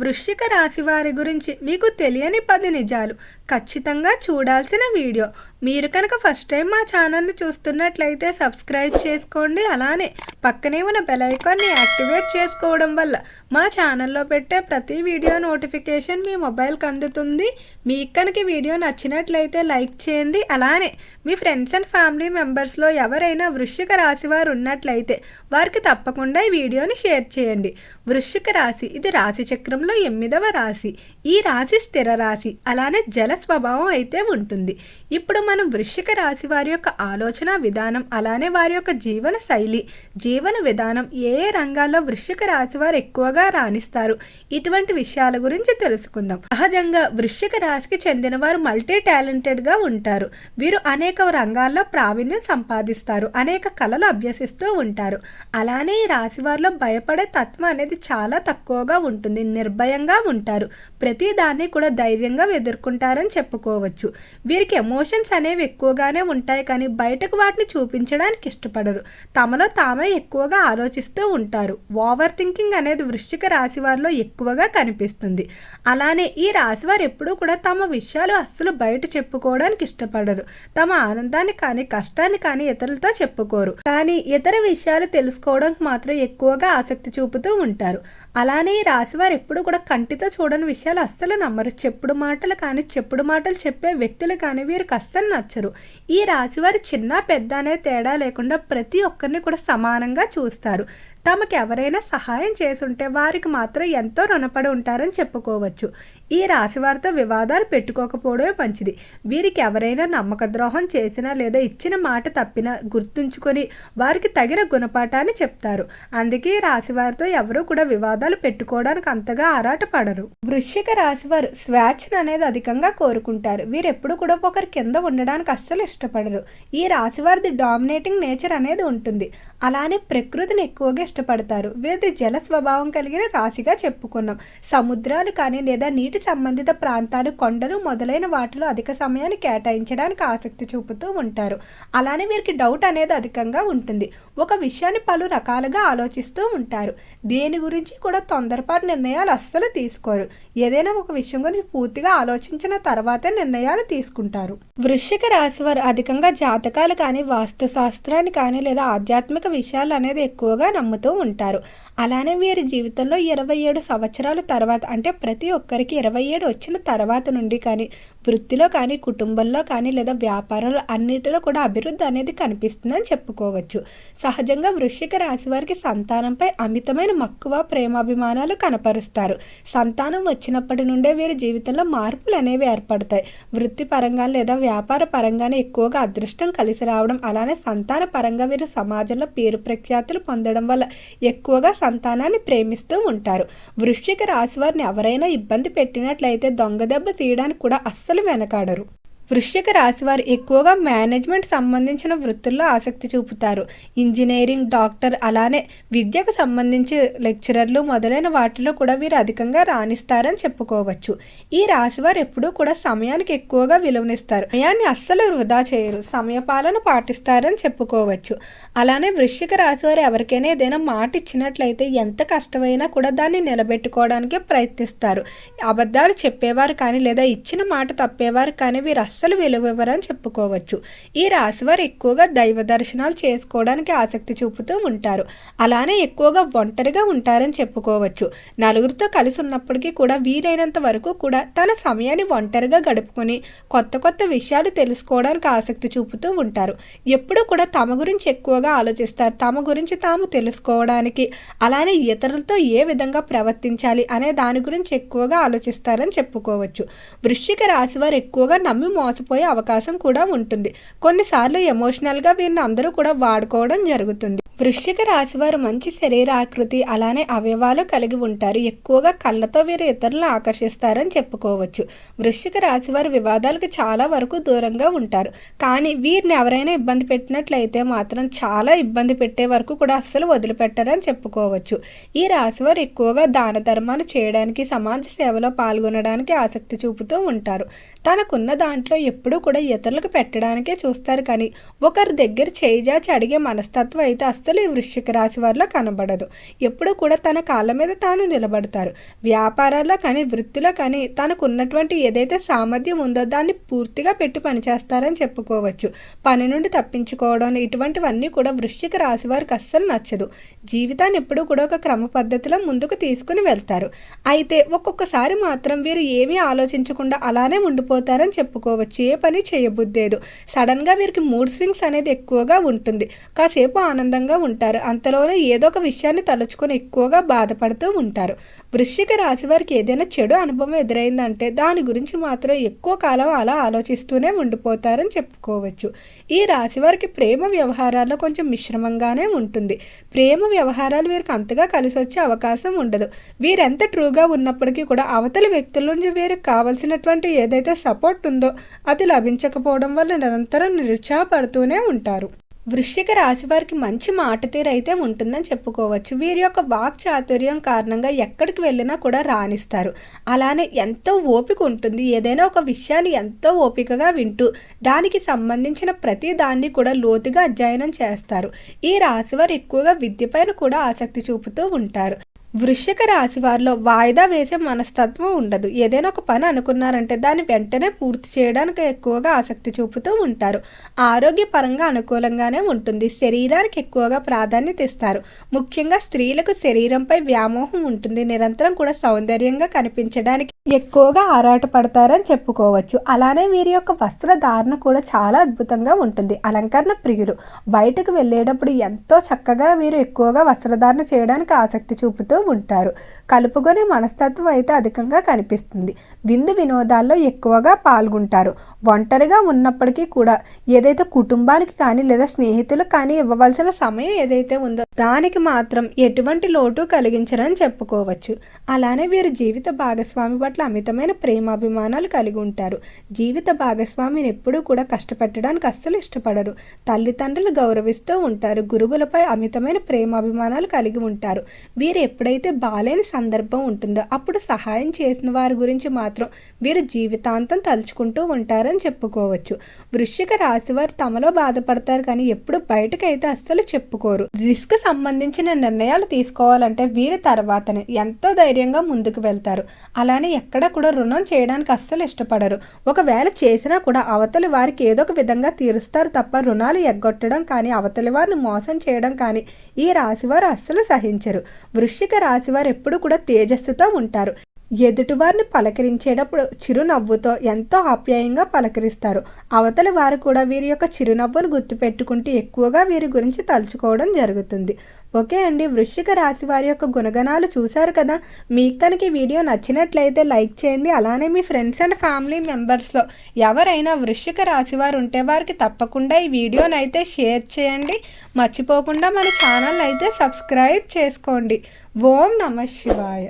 వృశ్చిక రాశి వారి గురించి మీకు తెలియని పది నిజాలు. ఖచ్చితంగా చూడాల్సిన వీడియో. మీరు కనుక ఫస్ట్ టైం మా ఛానల్ని చూస్తున్నట్లయితే సబ్స్క్రైబ్ చేసుకోండి. అలానే పక్కనే ఉన్న బెల్ ఐకాన్ని యాక్టివేట్ చేసుకోవడం వల్ల మా ఛానల్లో పెట్టే ప్రతి వీడియో నోటిఫికేషన్ మీ మొబైల్కి అందుతుంది. మీకు కనుక వీడియో నచ్చినట్లయితే లైక్ చేయండి. అలానే మీ ఫ్రెండ్స్ అండ్ ఫ్యామిలీ మెంబర్స్లో ఎవరైనా వృశ్చిక రాశి వారు ఉన్నట్లయితే వారికి తప్పకుండా ఈ వీడియోని షేర్ చేయండి. వృశ్చిక రాశి ఇది రాశి చక్రంలో ఎనిమిదవ రాశి. ఈ రాశి స్థిర రాశి అలానే జల స్వభావం అయితే ఉంటుంది. ఇప్పుడు మనం వృశ్చిక రాశి వారి యొక్క ఆలోచన విధానం అలానే వారి యొక్క జీవన శైలి జీవన విధానం ఏ ఏ రంగాల్లో వృశ్చిక రాశి వారు ఎక్కువగా రాణిస్తారు ఇటువంటి విషయాల గురించి తెలుసుకుందాం. సహజంగా వృశ్చిక రాశికి చెందిన వారు మల్టీ టాలెంటెడ్గా ఉంటారు. వీరు అనేక రంగాల్లో ప్రావీణ్యం సంపాదిస్తారు అనేక కళలు అభ్యసిస్తూ ఉంటారు. అలానే ఈ రాశి వారిలో భయపడే తత్వం అనేది చాలా తక్కువగా ఉంటుంది నిర్భయంగా ఉంటారు. ప్రతి దాన్ని కూడా ధైర్యంగా ఎదుర్కొంటారని చెప్పుకోవచ్చు. వీరికి ఎమో ఎమోషన్స్ అనేవి ఎక్కువగానే ఉంటాయి కానీ బయటకు వాటిని చూపించడానికి ఇష్టపడరు. తమలో తామే ఎక్కువగా ఆలోచిస్తూ ఉంటారు. ఓవర్ థింకింగ్ అనేది వృశ్చిక రాశి వారిలో ఎక్కువగా కనిపిస్తుంది. అలానే ఈ రాశి వారు ఎప్పుడూ కూడా తమ విషయాలు అస్సలు బయట చెప్పుకోవడానికి ఇష్టపడరు. తమ ఆనందాన్ని కానీ కష్టాన్ని కానీ ఇతరులతో చెప్పుకోరు. కానీ ఇతర విషయాలు తెలుసుకోవడానికి మాత్రం ఎక్కువగా ఆసక్తి చూపుతూ ఉంటారు. అలానే ఈ రాశివారు ఎప్పుడు కూడా కంటితో చూడని విషయాలు అస్సలు నమ్మరు. చెప్పుడు మాటలు కానీ చెప్పుడు మాటలు చెప్పే వ్యక్తులు కానీ వీరికి అస్సలు నచ్చరు. ఈ రాశివారు చిన్న పెద్ద అనే తేడా లేకుండా ప్రతి ఒక్కరిని కూడా సమానంగా చూస్తారు. తమకు ఎవరైనా సహాయం చేసుంటే వారికి మాత్రం ఎంతో రుణపడి ఉంటారని చెప్పుకోవచ్చు. ఈ రాశి వారితో వివాదాలు పెట్టుకోకపోవడమే మంచిది. వీరికి ఎవరైనా నమ్మక ద్రోహం చేసినా లేదా ఇచ్చిన మాట తప్పినా గుర్తుంచుకొని వారికి తగిన గుణపాఠాన్ని చెప్తారు. అందుకే ఈ రాశి వారితో ఎవరూ కూడా వివాదాలు పెట్టుకోవడానికి అంతగా ఆరాటపడరు వృశ్చిక రాశి వారు స్వేచ్ఛను అనేది అధికంగా కోరుకుంటారు. వీరు ఎప్పుడు కూడా ఒకరి కింద ఉండడానికి అస్సలు ఇష్టపడరు. ఈ రాశి వారిది డామినేటింగ్ నేచర్ అనేది ఉంటుంది. అలానే ప్రకృతిని ఎక్కువగా ఇష్టపడతారు. వీరిది జల స్వభావం కలిగిన రాశిగా చెప్పుకున్నాం. సముద్రాలు కానీ లేదా నీటి సంబంధిత ప్రాంతాలు కొండలు మొదలైన వాటిలో అధిక సమయాన్ని కేటాయించడానికి ఆసక్తి చూపుతూ ఉంటారు. అలానే వీరికి డౌట్ అనేది అధికంగా ఉంటుంది. ఒక విషయాన్ని పలు రకాలుగా ఆలోచిస్తూ ఉంటారు. దేని గురించి కూడా తొందరపాటు నిర్ణయాలు అస్సలు తీసుకోరు. ఏదైనా ఒక విషయం గురించి పూర్తిగా ఆలోచించిన తర్వాతే నిర్ణయాలు తీసుకుంటారు. వృశ్చిక రాశి వారు అధికంగా జాతకాలు కానీ వాస్తు శాస్త్రాన్ని కానీ లేదా ఆధ్యాత్మిక విషయాలు అనేది ఎక్కువగా నమ్ముతూ ఉంటారు. అలానే వీరి జీవితంలో ఇరవై ఏడు సంవత్సరాల తర్వాత అంటే ప్రతి ఒక్కరికి ఇరవై ఏడు వచ్చిన తర్వాత నుండి కానీ వృత్తిలో కానీ కుటుంబంలో కానీ లేదా వ్యాపారంలో అన్నిటిలో కూడా అభివృద్ధి అనేది కనిపిస్తుందని చెప్పుకోవచ్చు. సహజంగా వృశ్చిక రాశి వారికి సంతానంపై అమితమైన మక్కువ ప్రేమాభిమానాలు కనపరుస్తారు. సంతానం వచ్చినప్పటి నుండే వీరి జీవితంలో మార్పులు అనేవి ఏర్పడతాయి. వృత్తిపరంగా లేదా వ్యాపార పరంగానే ఎక్కువగా అదృష్టం కలిసి రావడం అలానే సంతాన పరంగా వీరు సమాజంలో పేరు ప్రఖ్యాతులు పొందడం వల్ల ఎక్కువగా సంతానాన్ని ప్రేమిస్తూ ఉంటారు. వృశ్చిక రాశి వారిని ఎవరైనా ఇబ్బంది పెట్టినట్లయితే దొంగ దెబ్బ తీయడానికి కూడా అస్సలు వెనకాడరు. వృశ్చిక రాశి వారు ఎక్కువగా మేనేజ్మెంట్ సంబంధించిన వృత్తుల్లో ఆసక్తి చూపుతారు. ఇంజనీరింగ్ డాక్టర్ అలానే విద్యకు సంబంధించి లెక్చరర్లు మొదలైన వాటిలో కూడా వీరు అధికంగా రాణిస్తారని చెప్పుకోవచ్చు. ఈ రాశి వారు ఎప్పుడూ కూడా సమయానికి ఎక్కువగా విలువనిస్తారు. సమయాన్ని అస్సలు వృధా చేయరు. సమయపాలన పాటిస్తారని చెప్పుకోవచ్చు. అలానే వృశ్చిక రాశి వారు ఎవరికైనా ఏదైనా మాట ఇచ్చినట్లయితే ఎంత కష్టమైనా కూడా దాన్ని నిలబెట్టుకోవడానికే ప్రయత్నిస్తారు. అబద్ధాలు చెప్పేవారు కానీ లేదా ఇచ్చిన మాట తప్పేవారు కానీ వీరు అస్సలు విలువ ఇవ్వరని చెప్పుకోవచ్చు. ఈ రాశి వారు ఎక్కువగా దైవ దర్శనాలు చేసుకోవడానికి ఆసక్తి చూపుతూ ఉంటారు. అలానే ఎక్కువగా ఒంటరిగా ఉంటారని చెప్పుకోవచ్చు. నలుగురితో కలిసి ఉన్నప్పటికీ కూడా వీలైనంత వరకు కూడా తన సమయాన్ని ఒంటరిగా గడుపుకొని కొత్త కొత్త విషయాలు తెలుసుకోవడానికి ఆసక్తి చూపుతూ ఉంటారు. ఎప్పుడూ కూడా తమ గురించి ఎక్కువ ఎక్కువగా ఆలోచిస్తారు. తమ గురించి తాము తెలుసుకోవడానికి అలానే ఇతరులతో ఏ విధంగా ప్రవర్తించాలి అనే దాని గురించి ఎక్కువగా ఆలోచిస్తారని చెప్పుకోవచ్చు. వృశ్చిక రాశి వారు ఎక్కువగా నమ్మి మోసపోయే అవకాశం కూడా ఉంటుంది. కొన్నిసార్లు ఎమోషనల్గా వీరిని అందరూ కూడా వాడుకోవడం జరుగుతుంది. వృశ్చిక రాశి వారు మంచి శరీరాకృతి అలానే అవయవాలు కలిగి ఉంటారు. ఎక్కువగా కళ్ళతో వీరు ఇతరులను ఆకర్షిస్తారని చెప్పుకోవచ్చు. వృశ్చిక రాశి వారు వివాదాలకు చాలా వరకు దూరంగా ఉంటారు. కానీ వీరిని ఎవరైనా ఇబ్బంది పెట్టినట్లయితే మాత్రం చాలా చాలా ఇబ్బంది పెట్టే వరకు కూడా అస్సలు వదిలిపెట్టారని చెప్పుకోవచ్చు. ఈ రాశి వారు ఎక్కువగా దాన ధర్మాలు చేయడానికి సమాజ సేవలో పాల్గొనడానికి ఆసక్తి చూపుతూ ఉంటారు. తనకున్న దాంట్లో ఎప్పుడూ కూడా ఇతరులకు పెట్టడానికే చూస్తారు కానీ ఒకరి దగ్గర చేయిజాచి అడిగే మనస్తత్వం అయితే అస్సలు ఈ వృశ్చిక రాశి వారిలో కనబడదు. ఎప్పుడూ కూడా తన కాళ్ళ మీద తాను నిలబడతారు. వ్యాపారాల్లో కానీ వృత్తిలో కానీ తనకున్నటువంటి ఏదైతే సామర్థ్యం ఉందో దాన్ని పూర్తిగా పెట్టి పనిచేస్తారని చెప్పుకోవచ్చు. పని నుండి తప్పించుకోవడం ఇటువంటివన్నీ కూడా వృశ్చిక రాశి వారికి అస్సలు నచ్చదు. జీవితాన్ని ఎప్పుడూ కూడా ఒక క్రమ పద్ధతిలో ముందుకు తీసుకుని వెళ్తారు. అయితే ఒక్కొక్కసారి మాత్రం వీరు ఏమీ ఆలోచించకుండా అలానే ఉండిపోతారని చెప్పుకోవచ్చు. ఏ పని చేయబుద్దేదు సడన్గా వీరికి మూడ్ స్వింగ్స్ అనేది ఎక్కువగా ఉంటుంది. కాసేపు ఆనందంగా ఉంటారు. అంతలోనే ఏదో ఒక విషయాన్ని తలుచుకొని ఎక్కువగా బాధపడుతూ ఉంటారు. వృశ్చిక రాశి వారికి ఏదైనా చెడు అనుభవం ఎదురైందంటే దాని గురించి మాత్రం ఎక్కువ కాలం అలా ఆలోచిస్తూనే ఉండిపోతారని చెప్పుకోవచ్చు. ఈ రాశి వారికి ప్రేమ వ్యవహారాల్లో కొంచెం మిశ్రమంగానే ఉంటుంది. ప్రేమ వ్యవహారాలు వీరికి అంతగా కలిసి వచ్చే అవకాశం ఉండదు. వీరెంత ట్రూగా ఉన్నప్పటికీ కూడా అవతలి వ్యక్తుల నుంచి వీరికి కావలసినటువంటి ఏదైతే సపోర్ట్ ఉందో అది లభించకపోవడం వల్ల నిరంతరం నిరుత్సాహపడుతూనే ఉంటారు. వృశ్చిక రాశి వారికి మంచి మాట తీరు అయితే ఉంటుందని చెప్పుకోవచ్చు. వీరి యొక్క వాక్ చాతుర్యం కారణంగా ఎక్కడికి వెళ్ళినా కూడా రాణిస్తారు. అలానే ఎంతో ఓపిక ఉంటుంది. ఏదైనా ఒక విషయాన్ని ఎంతో ఓపికగా వింటూ దానికి సంబంధించిన ప్రతి దాన్ని కూడా లోతుగా అధ్యయనం చేస్తారు. ఈ రాశి వారు ఎక్కువగా విద్యపైన కూడా ఆసక్తి చూపుతూ ఉంటారు. వృశ్చిక రాశి వారిలో వాయిదా వేసే మనస్తత్వం ఉండదు. ఏదైనా ఒక పని అనుకున్నారంటే దాన్ని వెంటనే పూర్తి చేయడానికి ఎక్కువగా ఆసక్తి చూపుతూ ఉంటారు. ఆరోగ్యపరంగా అనుకూలంగా ఎక్కువగానే ఉంటుంది. శరీరానికి ఎక్కువగా ప్రాధాన్యత ఇస్తారు. ముఖ్యంగా స్త్రీలకు శరీరంపై వ్యామోహం ఉంటుంది. నిరంతరం కూడా సౌందర్యంగా కనిపించడానికి ఎక్కువగా ఆరాటపడతారని చెప్పుకోవచ్చు. అలానే వీరి యొక్క వస్త్రధారణ కూడా చాలా అద్భుతంగా ఉంటుంది. అలంకరణ ప్రియులు. బయటకు వెళ్ళేటప్పుడు ఎంతో చక్కగా వీరు ఎక్కువగా వస్త్రధారణ చేయడానికి ఆసక్తి చూపుతూ ఉంటారు. కలుపుకొనే మనస్తత్వం అయితే అధికంగా కనిపిస్తుంది. విందు వినోదాల్లో ఎక్కువగా పాల్గొంటారు. ఒంటరిగా ఉన్నప్పటికీ కూడా ఏదైతే కుటుంబానికి కానీ లేదా స్నేహితులకు కానీ ఇవ్వవలసిన సమయం ఏదైతే ఉందో దానికి మాత్రం ఎటువంటి లోటు కలిగించరని చెప్పుకోవచ్చు. అలానే వీరు జీవిత భాగస్వామి పట్ల అమితమైన ప్రేమాభిమానాలు కలిగి ఉంటారు. జీవిత భాగస్వామిని ఎప్పుడూ కూడా కష్టపెట్టడానికి అస్సలు ఇష్టపడరు. తల్లిదండ్రులు గౌరవిస్తూ ఉంటారు. గురువులపై అమితమైన ప్రేమాభిమానాలు కలిగి ఉంటారు. వీరు ఎప్పుడైతే బాలేని సందర్భం ఉంటుందో? అప్పుడు సహాయం చేసిన వారి గురించి మాత్రం వీరు జీవితాంతం తలుచుకుంటూ ఉంటారని చెప్పుకోవచ్చు. వృశ్చిక రాశి వారు తమలో బాధపడతారు కానీ ఎప్పుడు బయటకైతే అస్సలు చెప్పుకోరు. రిస్క్ సంబంధించిన నిర్ణయాలు తీసుకోవాలంటే వీరి తర్వాతనే ఎంతో ధైర్యంగా ముందుకు వెళ్తారు. అలానే ఎక్కడ కూడా రుణం చేయడానికి అస్సలు ఇష్టపడరు. ఒకవేళ చేసినా కూడా అవతలి వారికి ఏదో ఒక విధంగా తీరుస్తారు తప్ప రుణాలు ఎగ్గొట్టడం కానీ అవతలి వారిని మోసం చేయడం కానీ ఈ రాశివారు అస్సలు సహించరు. వృశ్చిక రాశివారు ఎప్పుడు కూడా తేజస్సుతో ఉంటారు. ఎదుటివారిని పలకరించేటప్పుడు చిరునవ్వుతో ఎంతో ఆప్యాయంగా పలకరిస్తారు. అవతలి వారు కూడా వీరి యొక్క చిరునవ్వును గుర్తుపెట్టుకుంటూ ఎక్కువగా వీరి గురించి తలుచుకోవడం జరుగుతుంది. ఓకే అండి వృశ్చిక రాశి వారి యొక్క గుణగణాలు చూశారు కదా? మీకు కనుక ఈ వీడియో నచ్చినట్లయితే లైక్ చేయండి. అలానే మీ ఫ్రెండ్స్ అండ్ ఫ్యామిలీ మెంబర్స్లో ఎవరైనా వృశ్చిక రాశి వారు ఉంటే వారికి తప్పకుండా ఈ వీడియోని అయితే షేర్ చేయండి. మర్చిపోకుండా మన ఛానల్ అయితే సబ్స్క్రైబ్ చేసుకోండి. ఓం నమ శివాయ.